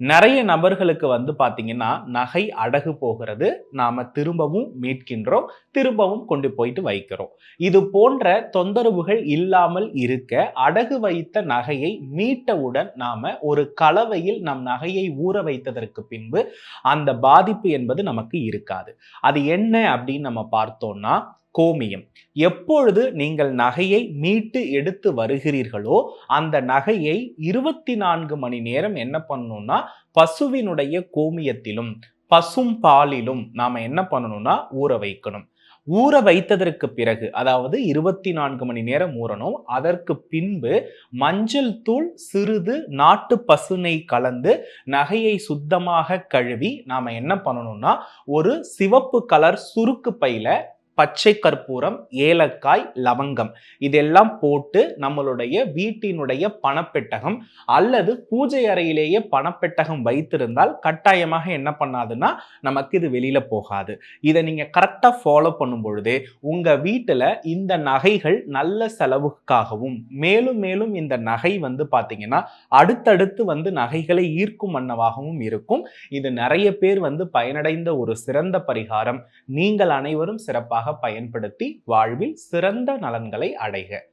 நிறைய நபர்களுக்கு வந்து பார்த்தீங்கன்னா நகை அடகு போகிறது. நாம் திரும்பவும் மீட்கின்றோம் திரும்பவும் கொண்டு போயிட்டு வைக்கிறோம். இது போன்ற தொந்தரவுகள் இல்லாமல் இருக்க அடகு வைத்த நகையை மீட்டவுடன் நாம் ஒரு கலவையில் நம் நகையை ஊற வைத்ததற்கு பின்பு அந்த பாதிப்பு என்பது நமக்கு இருக்காது. அது என்ன அப்படின்னு நம்ம பார்த்தோம்னா கோமியம். எப்பொழுது நீங்கள் நகையை மீட்டு எடுத்து வருகிறீர்களோ அந்த நகையை இருபத்தி நான்கு மணி நேரம் என்ன பண்ணணும்னா பசுவினுடைய கோமியத்திலும் பசும் பாலிலும் நாம் என்ன பண்ணணும்னா ஊற வைக்கணும். ஊற வைத்ததற்கு பிறகு அதாவது இருபத்தி நான்கு மணி நேரம் ஊறணும். அதற்கு பின்பு மஞ்சள் தூள் சிறிது நாட்டு பசுனை கலந்து நகையை சுத்தமாக கழுவி நாம் என்ன பண்ணணும்னா ஒரு சிவப்பு கலர் சுருக்கு பையில பச்சை கற்பூரம் ஏலக்காய் லவங்கம். இதெல்லாம் போட்டு நம்மளுடைய வீட்டினுடைய பணப்பெட்டகம் அல்லது பூஜை அறையிலேயே பணப்பெட்டகம் வைத்திருந்தால் கட்டாயமாக என்ன பண்ணாதுன்னா நமக்கு இது வெளியில போகாது. இதை நீங்க கரெக்டா ஃபாலோ பண்ணும் பொழுது உங்க வீட்டுல இந்த நகைகள் நல்ல செலவுக்காகவும் மேலும் மேலும் இந்த நகை வந்து பாத்தீங்கன்னா அடுத்தடுத்து வந்து நகைகளை ஈர்க்கும் வண்ணமாகவும் இருக்கும். இது நிறைய பேர் வந்து பயனடைந்த ஒரு சிறந்த பரிகாரம். நீங்கள் அனைவரும் சிறப்பாக பயன்படுத்தி வாழ்வில் சிறந்த நலன்களை அடைக.